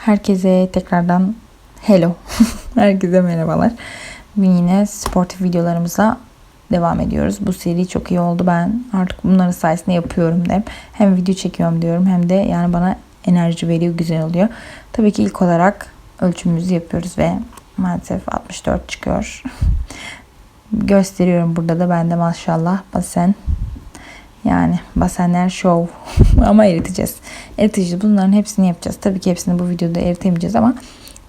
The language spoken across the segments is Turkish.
Herkese tekrardan hello. Herkese merhabalar. Yine sportif videolarımıza devam ediyoruz. Bu seri çok iyi oldu. Ben artık bunların sayesinde yapıyorum dem. Hem video çekiyorum diyorum hem de yani bana enerji veriyor, güzel oluyor. Tabii ki ilk olarak ölçümümüzü yapıyoruz ve maalesef 64 çıkıyor. Gösteriyorum burada da ben de maşallah basen yani basenler show ama eriteceğiz. Eriteceğiz. Bunların hepsini yapacağız. Tabii ki hepsini bu videoda eritemeyeceğiz ama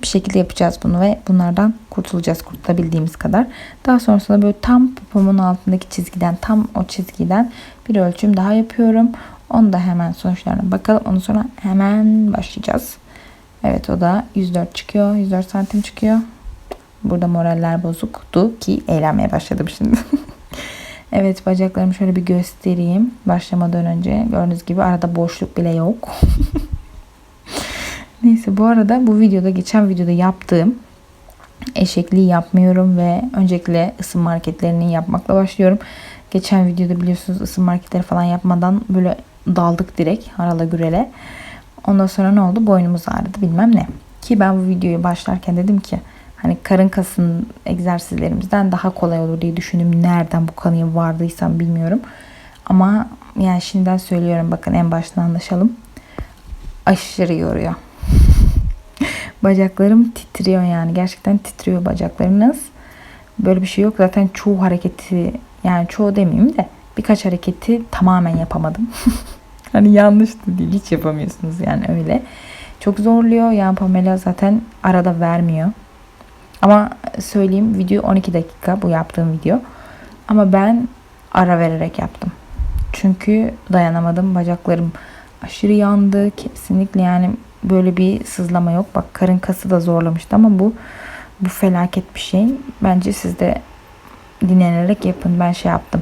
bir şekilde yapacağız bunu ve bunlardan kurtulacağız kurtulabildiğimiz kadar. Daha sonrasında böyle tam popomun altındaki çizgiden tam o çizgiden bir ölçüm daha yapıyorum. Onu da hemen sonuçlarına bakalım. Ondan sonra hemen başlayacağız. Evet o da 104 çıkıyor. 104 santim çıkıyor. Burada moraller bozuktu ki eğlenmeye başladım şimdi. Evet bacaklarımı şöyle bir göstereyim. Başlamadan önce gördüğünüz gibi arada boşluk bile yok. Neyse bu arada bu videoda geçen videoda yaptığım eşekliği yapmıyorum ve öncelikle ısınma hareketlerini yapmakla başlıyorum. Geçen videoda biliyorsunuz ısınma hareketleri falan yapmadan böyle daldık direkt harala gürele. Ondan sonra ne oldu? Boynumuz ağrıdı bilmem ne. Ki ben bu videoyu başlarken dedim ki hani karın kasın egzersizlerimizden daha kolay olur diye düşündüm. Nereden bu kanıya vardıysam bilmiyorum. Ama yani şimdiden söylüyorum bakın en baştan anlaşalım. Aşırı yoruyor. Bacaklarım titriyor yani. Gerçekten titriyor bacaklarınız. Böyle bir şey yok. Zaten çoğu hareketi yani çoğu demeyeyim de birkaç hareketi tamamen yapamadım. hani yanlış da değil. Hiç yapamıyorsunuz yani öyle. Çok zorluyor. Yani Pamela zaten arada vermiyor. Ama söyleyeyim video 12 dakika bu yaptığım video. Ama ben ara vererek yaptım. Çünkü dayanamadım. Bacaklarım aşırı yandı. Kesinlikle yani böyle bir sızlama yok. Bak karın kası da zorlamıştı ama bu bu felaket bir şey. Bence siz de dinlenerek yapın. Ben şey yaptım.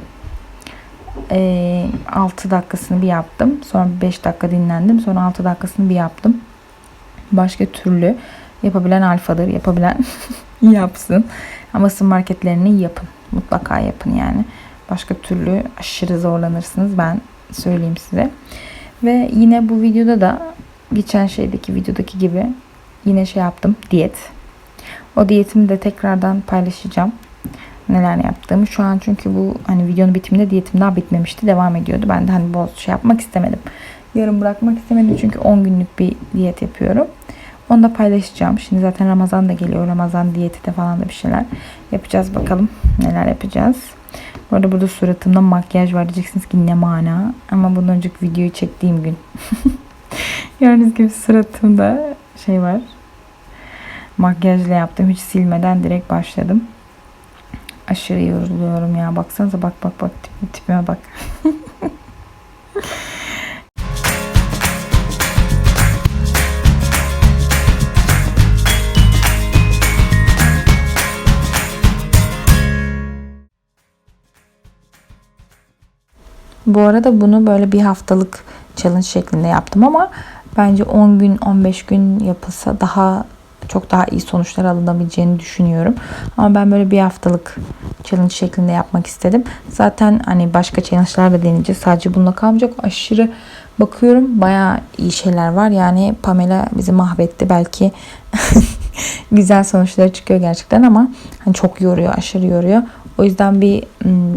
E, 6 dakikasını bir yaptım. Sonra 5 dakika dinlendim. Sonra 6 dakikasını bir yaptım. Başka türlü yapabilen alfadır. Yapabilen yapsın. Ama ısın marketlerini yapın. Mutlaka yapın yani. Başka türlü aşırı zorlanırsınız. Ben söyleyeyim size. Ve yine bu videoda da geçen şeydeki videodaki gibi yine şey yaptım. Diyet. O diyetimi de tekrardan paylaşacağım. Neler yaptığımı. Şu an çünkü bu hani videonun bitiminde diyetim daha bitmemişti. Devam ediyordu. Ben de hani boz şey yapmak istemedim. Yarım bırakmak istemedim. Çünkü 10 günlük bir diyet yapıyorum. Onu da paylaşacağım. Şimdi zaten Ramazan da geliyor. Ramazan diyeti de falan da bir şeyler yapacağız. Bakalım neler yapacağız. Bu arada burada suratımda makyaj var. Diyeceksiniz ki ne mana. Ama bundan önceki videoyu çektiğim gün. Gördüğünüz gibi suratımda şey var. Makyajla yaptım. Hiç silmeden direkt başladım. Aşırı yoruluyorum ya. Baksanıza bak bak bak tipime bak. Bu arada bunu böyle bir haftalık challenge şeklinde yaptım ama bence 10 gün 15 gün yapılsa daha çok daha iyi sonuçlar alınabileceğini düşünüyorum. Ama ben böyle bir haftalık challenge şeklinde yapmak istedim. Zaten hani başka challenge'lar da deneyeceğiz. Sadece bununla kalmayacak. Aşırı bakıyorum baya iyi şeyler var. Yani Pamela bizi mahvetti. Belki güzel sonuçları çıkıyor gerçekten ama hani çok yoruyor, aşırı yoruyor. O yüzden bir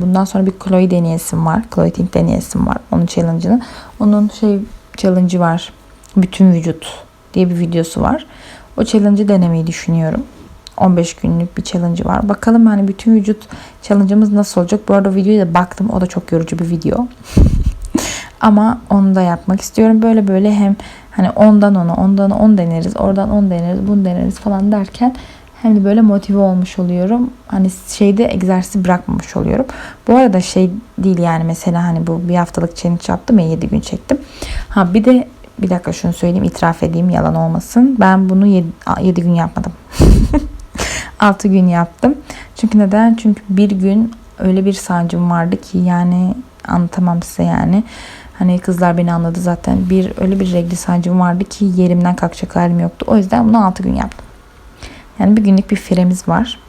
bundan sonra bir Chloe deneyesim var. Chloe Ting deneyesim var. Onun challenge'ını. Onun şey challenge'ı var. Bütün vücut diye bir videosu var. O challenge'ı denemeyi düşünüyorum. 15 günlük bir challenge'ı var. Bakalım hani bütün vücut challenge'ımız nasıl olacak. Bu arada videoya da baktım. O da çok yorucu bir video. Ama onu da yapmak istiyorum. Böyle böyle hem hani ondan ona, ondan on deneriz, oradan on deneriz, bunu deneriz falan derken hem de böyle motive olmuş oluyorum. Hani şeyde egzersizi bırakmamış oluyorum. Bu arada şey değil yani mesela hani bu bir haftalık challenge yaptım ya 7 gün çektim. Ha bir de bir dakika şunu söyleyeyim itiraf edeyim yalan olmasın. Ben bunu 7, 7 gün yapmadım. 6 gün yaptım. Çünkü neden? Çünkü bir gün öyle bir sancım vardı ki yani anlatamam size yani. Hani kızlar beni anladı zaten. Bir öyle bir regli sancım vardı ki yerimden kalkacak halim yoktu. O yüzden bunu 6 gün yaptım. Yani bir günlük bir firemiz var.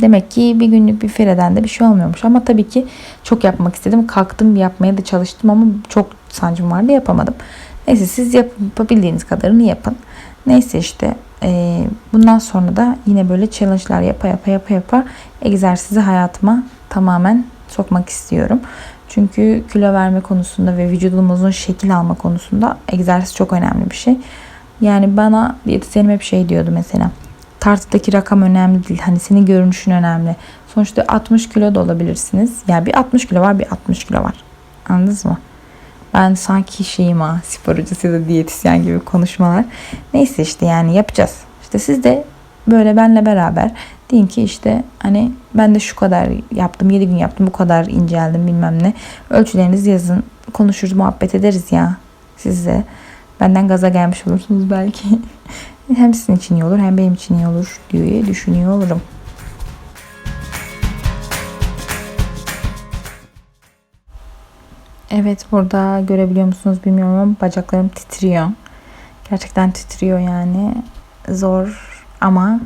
Demek ki bir günlük bir fireden de bir şey olmuyormuş. Ama tabii ki çok yapmak istedim. Kalktım yapmaya da çalıştım ama çok sancım vardı yapamadım. Neyse siz yapabildiğiniz kadarını yapın. Neyse işte e, bundan sonra da yine böyle challenge'lar yapa yapa yapa yapa egzersizi hayatıma tamamen sokmak istiyorum. Çünkü kilo verme konusunda ve vücudumuzun şekil alma konusunda egzersiz çok önemli bir şey. Yani bana diyetisyenim hep şey diyordu mesela. Tartıdaki rakam önemli değil. Hani senin görünüşün önemli. Sonuçta 60 kilo da olabilirsiniz. Yani bir 60 kilo var bir 60 kilo var. Anladınız mı? Ben sanki şeyim ha spor hocası ya da diyetisyen gibi konuşmalar. Neyse işte yani yapacağız. İşte siz de böyle benle beraber deyin ki işte hani ben de şu kadar yaptım 7 gün yaptım bu kadar inceldim bilmem ne. Ölçülerinizi yazın konuşuruz muhabbet ederiz ya sizle. Benden gaza gelmiş olursunuz belki. hem sizin için iyi olur hem benim için iyi olur diye düşünüyor olurum. Evet burada görebiliyor musunuz bilmiyorum ama bacaklarım titriyor. Gerçekten titriyor yani. Zor ama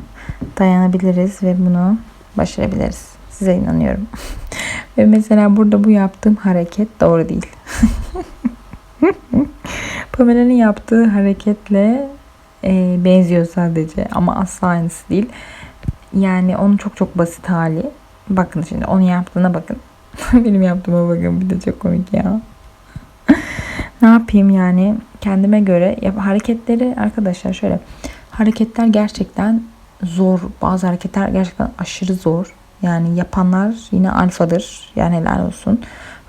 dayanabiliriz ve bunu başarabiliriz. Size inanıyorum. ve mesela burada bu yaptığım hareket doğru değil. Pamela'nın yaptığı hareketle e, benziyor sadece ama asla aynısı değil. Yani onun çok çok basit hali. Bakın şimdi onu yaptığına bakın. Benim yaptığıma bakın bir de çok komik ya. ne yapayım yani kendime göre yap hareketleri arkadaşlar şöyle hareketler gerçekten zor. Bazı hareketler gerçekten aşırı zor. Yani yapanlar yine alfadır. Yani helal olsun.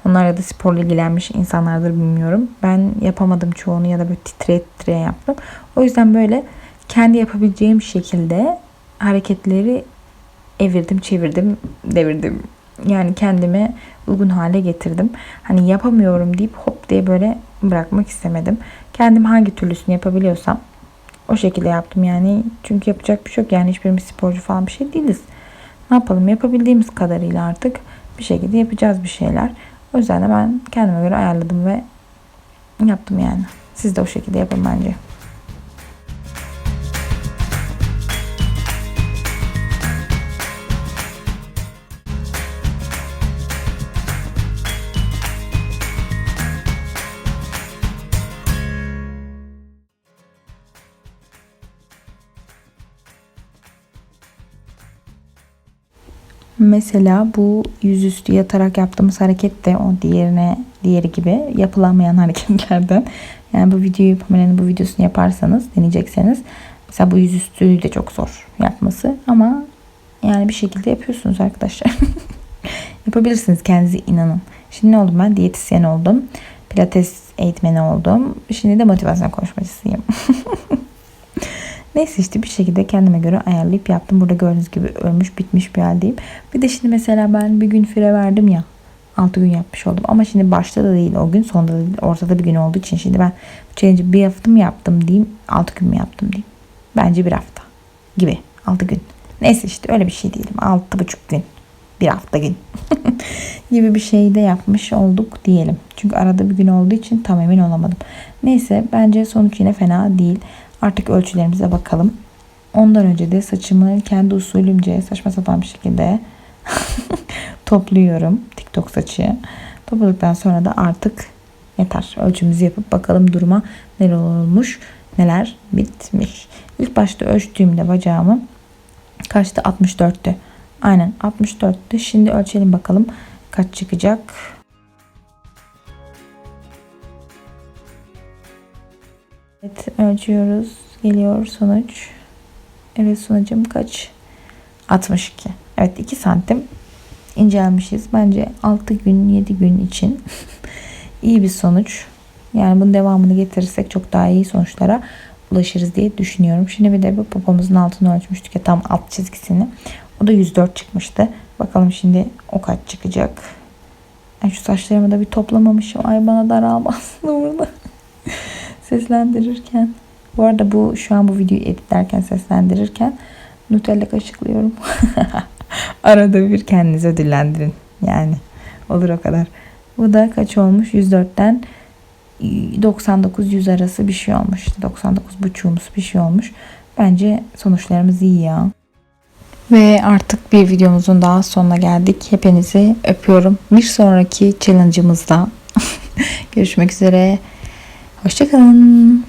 Onlar ya da sporla ilgilenmiş insanlardır bilmiyorum. Ben yapamadım çoğunu ya da böyle titre titre yaptım. O yüzden böyle kendi yapabileceğim şekilde hareketleri evirdim, çevirdim, devirdim. Yani kendime uygun hale getirdim. Hani yapamıyorum deyip hop diye böyle bırakmak istemedim. Kendim hangi türlüsünü yapabiliyorsam o şekilde yaptım yani. Çünkü yapacak bir şey yok. Yani hiçbirimiz sporcu falan bir şey değiliz. Ne yapalım? Yapabildiğimiz kadarıyla artık bir şekilde yapacağız bir şeyler. O yüzden de ben kendime göre ayarladım ve yaptım yani. Siz de o şekilde yapın bence. Mesela bu yüzüstü yatarak yaptığımız hareket de o diğerine diğeri gibi yapılamayan hareketlerden. Yani bu videoyu Pamela'nın bu videosunu yaparsanız deneyecekseniz mesela bu yüzüstü de çok zor yapması ama yani bir şekilde yapıyorsunuz arkadaşlar. Yapabilirsiniz kendinize inanın. Şimdi ne oldum ben? Diyetisyen oldum. Pilates eğitmeni oldum. Şimdi de motivasyon konuşmacısıyım. Neyse işte bir şekilde kendime göre ayarlayıp yaptım. Burada gördüğünüz gibi ölmüş bitmiş bir haldeyim. Bir de şimdi mesela ben bir gün fire verdim ya. 6 gün yapmış oldum. Ama şimdi başta da değil o gün sonda da değil. Ortada bir gün olduğu için şimdi ben bu challenge'ı bir hafta mı yaptım diyeyim. 6 gün mü yaptım diyeyim. Bence bir hafta gibi. 6 gün. Neyse işte öyle bir şey değilim. 6,5 gün. Bir hafta gün. gibi bir şey de yapmış olduk diyelim. Çünkü arada bir gün olduğu için tam emin olamadım. Neyse bence sonuç yine fena değil. Artık ölçülerimize bakalım. Ondan önce de saçımı kendi usulümce saçma sapan bir şekilde topluyorum. TikTok saçı. Topladıktan sonra da artık yeter. Ölçümüzü yapıp bakalım duruma neler olmuş, neler bitmiş. İlk başta ölçtüğümde bacağımı kaçtı? 64'tü. Aynen 64'tü. Şimdi ölçelim bakalım kaç çıkacak. Evet ölçüyoruz. Geliyor sonuç. Evet sonucum kaç? 62. Evet 2 santim incelmişiz. Bence 6 gün 7 gün için iyi bir sonuç. Yani bunun devamını getirirsek çok daha iyi sonuçlara ulaşırız diye düşünüyorum. Şimdi bir de bu popomuzun altını ölçmüştük ya tam alt çizgisini. O da 104 çıkmıştı. Bakalım şimdi o kaç çıkacak. Yani şu saçlarımı da bir toplamamışım. Ay bana daralmasın burada. Seslendirirken. Bu arada bu şu an bu videoyu editlerken seslendirirken Nutella kaşıklıyorum. Arada bir kendinizi ödüllendirin. Yani olur o kadar. Bu da kaç olmuş? 104'ten 99-100 arası bir şey olmuş. 99 buçuğumuz bir şey olmuş. Bence sonuçlarımız iyi ya. Ve artık bir videomuzun daha sonuna geldik. Hepinizi öpüyorum. Bir sonraki challenge'ımızda görüşmek üzere. Hoşçakalın.